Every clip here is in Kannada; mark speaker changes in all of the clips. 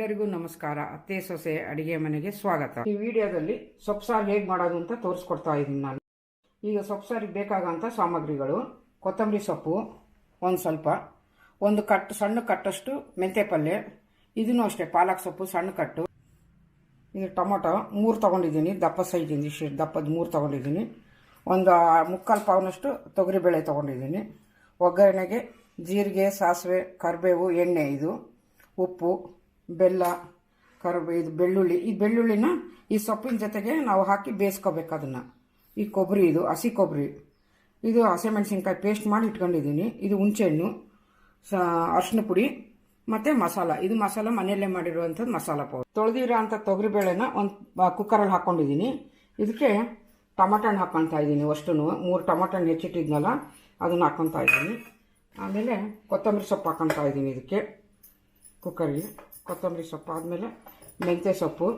Speaker 1: ನಮಸ್ಕಾರ. ಅತ್ತೆ, ಸೊಸೆ, ಅಡಿಗೆ ಮನೆಗೆ ಸ್ವಾಗತ. ಈ ವಿಡಿಯೋದಲ್ಲಿ ಸೊಪ್ಪು ಸಾರು ಹೇಗೆ ಮಾಡೋದು ಅಂತ ತೋರಿಸ್ಕೊಡ್ತಾ ಇದ್ದೀನಿ ನಾನು. ಈಗ ಸೊಪ್ಪು ಸಾರಿಗೆ ಬೇಕಾಗಂಥ ಸಾಮಗ್ರಿಗಳು. ಕೊತ್ತಂಬರಿ ಸೊಪ್ಪು ಒಂದು ಸ್ವಲ್ಪ. ಒಂದು ಕಟ್ಟು ಸಣ್ಣ ಕಟ್ಟಷ್ಟು ಮೆಂತೆ ಪಲ್ಯ ಇದನ್ನು ಅಷ್ಟೇ, ಪಾಲಕ್ ಸೊಪ್ಪು, ಸಣ್ಣ ಕಟ್ಟು. ಇದು ಟೊಮೊಟೊ ಮೂರು ತೊಗೊಂಡಿದ್ದೀನಿ, ದಪ್ಪ ಸೈಜಿಂದ ಇಷ್ಟು ದಪ್ಪದ ಮೂರು ತೊಗೊಂಡಿದ್ದೀನಿ. ಒಂದು ಮುಕ್ಕಾಲು ಪಾವ್ನಷ್ಟು ತೊಗರಿಬೇಳೆ ತೊಗೊಂಡಿದ್ದೀನಿ. ಒಗ್ಗರಣೆಗೆ ಜೀರಿಗೆ, ಸಾಸಿವೆ, ಕರಿಬೇವು, ಎಣ್ಣೆ ಇದು, ಉಪ್ಪು ಬೆಲ್ಲ, ಕರಿಬೇ, ಇದು ಬೆಳ್ಳುಳ್ಳಿ. ಈ ಬೆಳ್ಳುಳ್ಳಿನ ಈ ಸೊಪ್ಪಿನ ಜೊತೆಗೆ ನಾವು ಹಾಕಿ ಬೇಯಿಸ್ಕೋಬೇಕು ಅದನ್ನು. ಈ ಕೊಬ್ಬರಿ ಇದು, ಹಸಿ ಕೊಬ್ಬರಿ. ಇದು ಹಸಿಮೆಣಸಿನ್ಕಾಯಿ ಪೇಸ್ಟ್ ಮಾಡಿ ಇಟ್ಕೊಂಡಿದ್ದೀನಿ. ಇದು ಹುಣಸೆಹಣ್ಣು, ಸ ಅರ್ಶಿನ ಪುಡಿ ಮತ್ತು ಮಸಾಲ. ಇದು ಮಸಾಲ ಮನೆಯಲ್ಲೇ ಮಾಡಿರುವಂಥದ್ದು ಮಸಾಲ ಪೌಡರ್. ತೊಳೆದಿರೋ ಅಂಥ ತೊಗರಿಬೇಳೆನ ಒಂದು ಕುಕ್ಕರಲ್ಲಿ ಹಾಕ್ಕೊಂಡಿದ್ದೀನಿ ಇದಕ್ಕೆ ಟೊಮಾಟೊ ಹಣ್ಣು ಹಾಕ್ಕೊತಾ ಇದ್ದೀನಿ ಅಷ್ಟು ಮೂರು ಟೊಮಾಟೊ ಹಣ್ಣು ಹೆಚ್ಚಿಟ್ಟಿದ್ನಲ್ಲ, ಅದನ್ನು ಹಾಕ್ಕೊತಾ ಇದ್ದೀನಿ. ಆಮೇಲೆ ಕೊತ್ತಂಬರಿ ಸೊಪ್ಪು ಹಾಕ್ಕೊತಾ ಇದ್ದೀನಿ ಇದಕ್ಕೆ. ಕುಕ್ಕರ್ಗೆ ಕೊತ್ತಂಬರಿ ಸೊಪ್ಪು ಆದಮೇಲೆ ಮೆಂತ್ಯೆ ಸೊಪ್ಪು,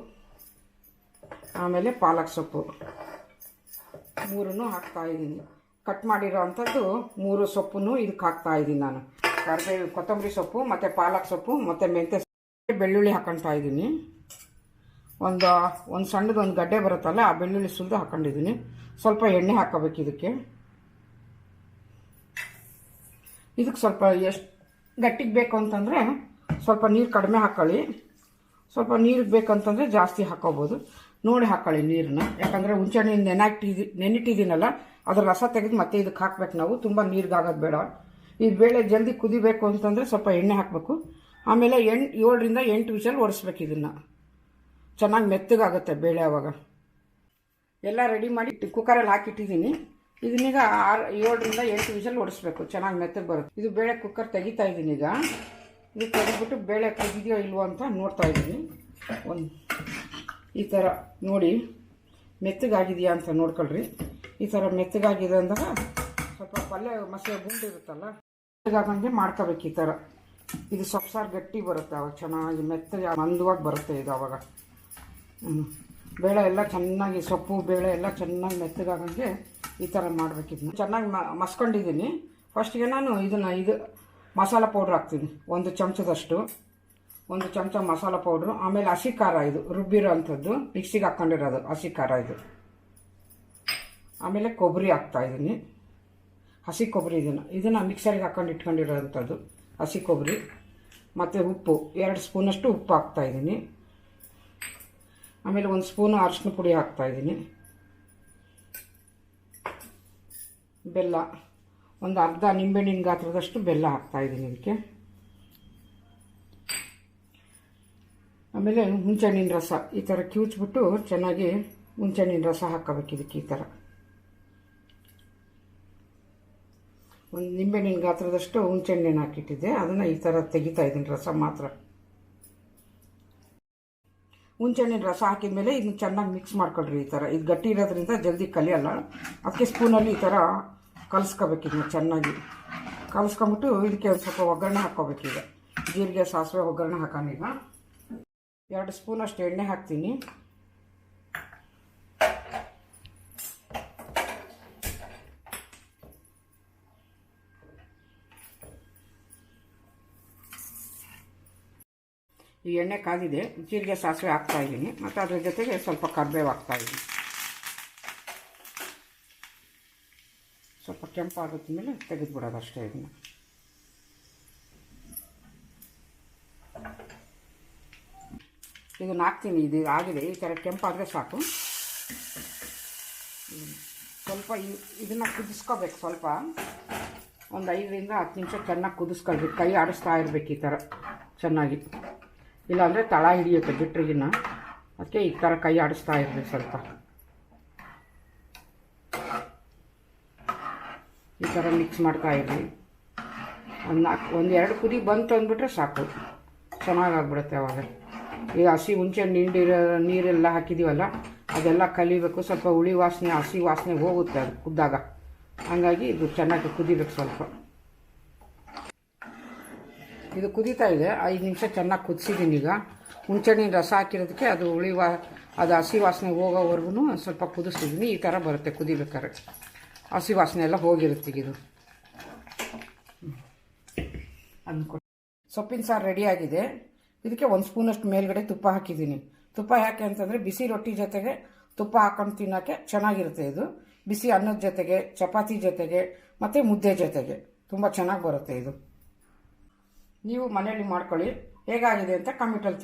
Speaker 1: ಆಮೇಲೆ ಪಾಲಕ್ ಸೊಪ್ಪು. ಮೂರನ್ನು ಹಾಕ್ತಾ ಇದ್ದೀನಿ. ಕಟ್ ಮಾಡಿರೋ ಅಂಥದ್ದು ಮೂರು ಸೊಪ್ಪನ್ನು ಇದಕ್ಕೆ ಹಾಕ್ತಾ ಇದ್ದೀನಿ ನಾನು. ಕರಿಬೇವು ಕೊತ್ತಂಬರಿ ಸೊಪ್ಪು, ಮತ್ತು ಪಾಲಕ್ ಸೊಪ್ಪು, ಮತ್ತು ಮೆಂತ್ಯ ಸೊಪ್ಪು, ಬೆಳ್ಳುಳ್ಳಿ ಹಾಕೊಳ್ತಾ ಇದ್ದೀನಿ. ಒಂದು ಒಂದು ಸಣ್ಣದು ಒಂದು ಗಡ್ಡೆ ಬರುತ್ತಲ್ಲ, ಆ ಬೆಳ್ಳುಳ್ಳಿ ಸುಲಿದು ಹಾಕೊಂಡಿದ್ದೀನಿ ಸ್ವಲ್ಪ ಎಣ್ಣೆ ಹಾಕೋಬೇಕು ಇದಕ್ಕೆ. ಇದಕ್ಕೆ ಸ್ವಲ್ಪ ಎಷ್ಟು ಗಟ್ಟಿಗೆ ಬೇಕು ಅಂತಂದರೆ ಸ್ವಲ್ಪ ನೀರು ಕಡಿಮೆ ಹಾಕೊಳ್ಳಿ. ಸ್ವಲ್ಪ ನೀರು ಬೇಕಂತಂದರೆ ಜಾಸ್ತಿ ಹಾಕೋಬೋದು. ನೋಡಿ ಹಾಕ್ಕೊಳ್ಳಿ ನೀರನ್ನ. ಯಾಕಂದರೆ ಹುಂಚೆಹಣ್ಣು ನೆನಾಕ್ಟಿದಿ ನೆನಿಟ್ಟಿದ್ದೀನಲ್ಲ ಅದ್ರ ರಸ ತೆಗೆದು ಮತ್ತೆ ಇದಕ್ಕೆ ಹಾಕ್ಬೇಕು ನಾವು. ತುಂಬ ನೀರಿಗಾಗೋದು ಬೇಡ. ಈ ಬೇಳೆ ಜಲ್ದಿ ಕುದಿಬೇಕು ಅಂತಂದರೆ ಸ್ವಲ್ಪ ಎಣ್ಣೆ ಹಾಕಬೇಕು. ಆಮೇಲೆ ಎಂಟು ಏಳರಿಂದ ಎಂಟು ವಿಷಲ್ ಒಡಿಸ್ಬೇಕು ಇದನ್ನು. ಚೆನ್ನಾಗಿ ಮೆತ್ತಗಾಗುತ್ತೆ ಬೇಳೆ ಆವಾಗ ಎಲ್ಲ ರೆಡಿ ಮಾಡಿ ಕುಕ್ಕರಲ್ಲಿ ಹಾಕಿಟ್ಟಿದ್ದೀನಿ. ಇದನ್ನೀಗ ಆರು ಏಳರಿಂದ ಎಂಟು ವಿಷಲ್ ಒಡಿಸ್ಬೇಕು ಚೆನ್ನಾಗಿ ಮೆತ್ತಗೆ ಬರುತ್ತೆ. ಇದು ಬೇಳೆ ಕುಕ್ಕರ್ ತೆಗಿತಾ ಇದ್ದೀನಿ ಈಗ. ಇದು ತೆಗೆದ್ಬಿಟ್ಟು ಬೇಳೆ ಕುದಿದೆಯೋ ಇಲ್ವೋ ಅಂತ ನೋಡ್ತಾ ಇದ್ದೀನಿ. ಒಂದು ಈ ಥರ ನೋಡಿ, ಮೆತ್ತಗಾಗಿದೆಯಾ ಅಂತ ನೋಡ್ಕೊಳ್ರಿ. ಈ ಥರ ಮೆತ್ತಗಾಗಿದೆ ಅಂದಾಗ ಸ್ವಲ್ಪ ಪಲ್ಯ ಮಸಾಲೆ ಗುಂಡು ಇರುತ್ತಲ್ಲ ಮೆತ್ತಗಾಗಂಗೆ ಮಾಡ್ಕೋಬೇಕು ಈ ಥರ ಇದು ಸೊಪ್ಪು ಸಾರು ಗಟ್ಟಿ ಬರುತ್ತೆ ಅವಾಗ, ಚೆನ್ನಾಗಿ ಮೆತ್ತಗೆ ಮಂದವಾಗಿ ಬರುತ್ತೆ ಇದು ಅವಾಗ. ಬೇಳೆ ಎಲ್ಲ ಚೆನ್ನಾಗಿ, ಸೊಪ್ಪು, ಬೇಳೆ ಎಲ್ಲ ಚೆನ್ನಾಗಿ ಮೆತ್ತಗಾಗಂಗೆ ಈ ಥರ ಮಾಡಬೇಕಿದ್ನ ಚೆನ್ನಾಗಿ ಮಸ್ಕೊಂಡಿದ್ದೀನಿ. ಫಸ್ಟ್ಗೆ ನಾನು ಇದನ್ನು, ಇದು ಮಸಾಲ ಪೌಡ್ರ್ ಹಾಕ್ತೀನಿ. ಒಂದು ಚಮಚದಷ್ಟು. ಒಂದು ಚಮಚ ಮಸಾಲ ಪೌಡ್ರು ಆಮೇಲೆ ಹಸಿ ಖಾರ ಇದು ರುಬ್ಬಿರೋ ಅಂಥದ್ದು ಮಿಕ್ಸಿಗೆ ಹಾಕ್ಕೊಂಡಿರೋದು ಹಸಿ ಖಾರ ಇದು. ಆಮೇಲೆ ಕೊಬ್ಬರಿ ಹಾಕ್ತಾ ಇದ್ದೀನಿ. ಹಸಿ ಕೊಬ್ಬರಿ ಇದನ್ನು ಇದನ್ನು ಮಿಕ್ಸರಿಗೆ ಹಾಕ್ಕೊಂಡು ಇಟ್ಕೊಂಡಿರೋವಂಥದ್ದು ಹಸಿ ಕೊಬ್ಬರಿ. ಮತ್ತು ಉಪ್ಪು, ಎರಡು ಸ್ಪೂನಷ್ಟು ಉಪ್ಪು ಹಾಕ್ತಾ ಇದ್ದೀನಿ. ಆಮೇಲೆ ಒಂದು ಸ್ಪೂನು ಅರಶಿನ ಪುಡಿ ಹಾಕ್ತಾ ಇದ್ದೀನಿ. ಬೆಲ್ಲ. ಒಂದು ಅರ್ಧ ನಿಂಬೆಹಣ್ಣಿನ ಗಾತ್ರದಷ್ಟು ಬೆಲ್ಲ ಹಾಕ್ತಾ ಇದ್ದೀನಿ ಇದಕ್ಕೆ. ಆಮೇಲೆ ಹುಂಚೆಹಣ್ಣಿನ ರಸ, ಈ ಥರ ಕಿವುಚ್ಬಿಟ್ಟು ಚೆನ್ನಾಗಿ ಹುಂಚೆಹಣ್ಣಿನ ರಸ ಹಾಕೋಬೇಕು ಇದಕ್ಕೆ ಈ ಥರ ಒಂದು ನಿಂಬೆಹಣ್ಣಿನ ಗಾತ್ರದಷ್ಟು ಹುಂಚೆಹಣ್ಣನ್ನು ಹಾಕಿಟ್ಟಿದ್ದೆ. ಅದನ್ನು ಈ ಥರ ತೆಗಿತಾ ಇದ್ದೀನಿ ರಸ ಮಾತ್ರ. ಹುಂಚೆಹಣ್ಣಿನ ರಸ ಹಾಕಿದ ಮೇಲೆ ಇದನ್ನ ಚೆನ್ನಾಗಿ ಮಿಕ್ಸ್ ಮಾಡ್ಕೊಳ್ರಿ ಈ ಥರ ಇದು ಗಟ್ಟಿ ಇರೋದ್ರಿಂದ ಜಲ್ದಿ ಕಲಿಯಲ್ಲ. ಅದಕ್ಕೆ ಸ್ಪೂನಲ್ಲಿ ಈ ಥರ ಕಲಿಸ್ಕೋಬೇಕು ಇದನ್ನ ಚೆನ್ನಾಗಿ. ಕಲಿಸ್ಕೊಂಬಿಟ್ಟು ಇದಕ್ಕೆ ಸ್ವಲ್ಪ ಒಗ್ಗರಣೆ ಹಾಕ್ಕೋಬೇಕೀಗ ಜೀರಿಗೆ, ಸಾಸಿವೆ ಒಗ್ಗರಣೆ ಹಾಕೋಣೀಗ ಎರಡು ಸ್ಪೂನಷ್ಟು ಎಣ್ಣೆ ಹಾಕ್ತೀನಿ. ಈ ಎಣ್ಣೆ ಕಾದಿದೆ. ಜೀರಿಗೆ, ಸಾಸಿವೆ ಹಾಕ್ತಾ ಇದ್ದೀನಿ. ಮತ್ತು ಅದ್ರ ಜೊತೆಗೆ ಸ್ವಲ್ಪ ಕರ್ಬೇವು ಹಾಕ್ತಾ ಸ್ವಲ್ಪ ಕೆಂಪಾಗುತ್ತ ಮೇಲೆ ತೆಗೆದುಬಿಡೋದು ಅಷ್ಟೇ ಇದನ್ನು. ಇದನ್ನು ಹಾಕ್ತೀನಿ, ಇದು ಆಗಿದೆ. ಈ ಥರ ಕೆಂಪಾದರೆ ಸಾಕು. ಸ್ವಲ್ಪ ಇದನ್ನು ಕುದಿಸ್ಕೋಬೇಕು ಸ್ವಲ್ಪ. ಒಂದು ಐದರಿಂದ ಹತ್ತು ನಿಮಿಷ ಚೆನ್ನಾಗಿ ಕುದಿಸ್ಕೊಳ್ಬೇಕು. ಕೈ ಆಡಿಸ್ತಾ ಇರಬೇಕು ಈ ಥರ ಚೆನ್ನಾಗಿ. ಇಲ್ಲಾಂದರೆ ತಳ ಹಿಡಿಯುತ್ತೆ ಬಿಟ್ರಿಗಿನ್ನ ಅದಕ್ಕೆ ಈ ಥರ ಕೈ ಆಡಿಸ್ತಾ ಇರಬೇಕು ಸ್ವಲ್ಪ. ಈ ಥರ ಮಿಕ್ಸ್ ಮಾಡ್ತಾ ಇರಲಿ ಒಂದು ನಾಲ್ಕು ಒಂದು ಎರಡು ಕುದಿ ಬಂತು ಅಂದ್ಬಿಟ್ರೆ ಸಾಕು. ಚೆನ್ನಾಗಾಗ್ಬಿಡುತ್ತೆ ಅವಾಗ. ಈಗ ಹಸಿ ಹುಂಚೆ ನಿಂಡಿರೋ ನೀರೆಲ್ಲ ಹಾಕಿದ್ದೀವಲ್ಲ ಅದೆಲ್ಲ ಕಲಿಬೇಕು. ಸ್ವಲ್ಪ ಹುಳಿ ವಾಸನೆ, ಹಸಿ ವಾಸನೆ ಹೋಗುತ್ತೆ ಅದು ಕುದ್ದಾಗ. ಹಾಗಾಗಿ ಇದು ಚೆನ್ನಾಗಿ ಕುದಿಬೇಕು ಸ್ವಲ್ಪ. ಇದು ಕುದೀತಾ ಇದೆ. ಐದು ನಿಮಿಷ ಚೆನ್ನಾಗಿ ಕುದಿಸಿದ್ದೀನಿ ಈಗ. ಹುಣಸೆಣ್ಣಿನ ರಸ ಹಾಕಿರೋದಕ್ಕೆ ಅದು ಹುಳಿ ವಾ, ಅದು ಹಸಿ ವಾಸನೆ ಹೋಗೋವರೆಗೂ ಸ್ವಲ್ಪ ಕುದಿಸ್ತಿದ್ದೀನಿ ಈ ಥರ ಬರುತ್ತೆ ಕುದಿಬೇಕಾದ್ರೆ. ಹಸಿ ವಾಸನೆ ಎಲ್ಲ ಹೋಗಿರುತ್ತೆ ಇದು. ಅದನ್ನ ಕೊಟ್ಟು ಸೊಪ್ಪಿನ ಸಾರು ರೆಡಿಯಾಗಿದೆ ಇದಕ್ಕೆ ಒಂದು ಸ್ಪೂನಷ್ಟು ಮೇಲ್ಗಡೆ ತುಪ್ಪ ಹಾಕಿದ್ದೀನಿ. ತುಪ್ಪ ಯಾಕೆ ಅಂತಂದರೆ ಬಿಸಿ ರೊಟ್ಟಿ ಜೊತೆಗೆ ತುಪ್ಪ ಹಾಕೊಂಡು ತಿನ್ನೋಕ್ಕೆ ಚೆನ್ನಾಗಿರುತ್ತೆ ಇದು. ಬಿಸಿ ಅನ್ನದ ಜೊತೆಗೆ, ಚಪಾತಿ ಜೊತೆಗೆ, ಮತ್ತು ಮುದ್ದೆ ಜೊತೆಗೆ. ತುಂಬ ಚೆನ್ನಾಗಿ ಬರುತ್ತೆ ಇದು. ನೀವು ಮನೆಯಲ್ಲಿ ಮಾಡ್ಕೊಳ್ಳಿ. ಹೇಗಾಗಿದೆ ಅಂತ ಕಮೆಂಟಲ್ಲಿ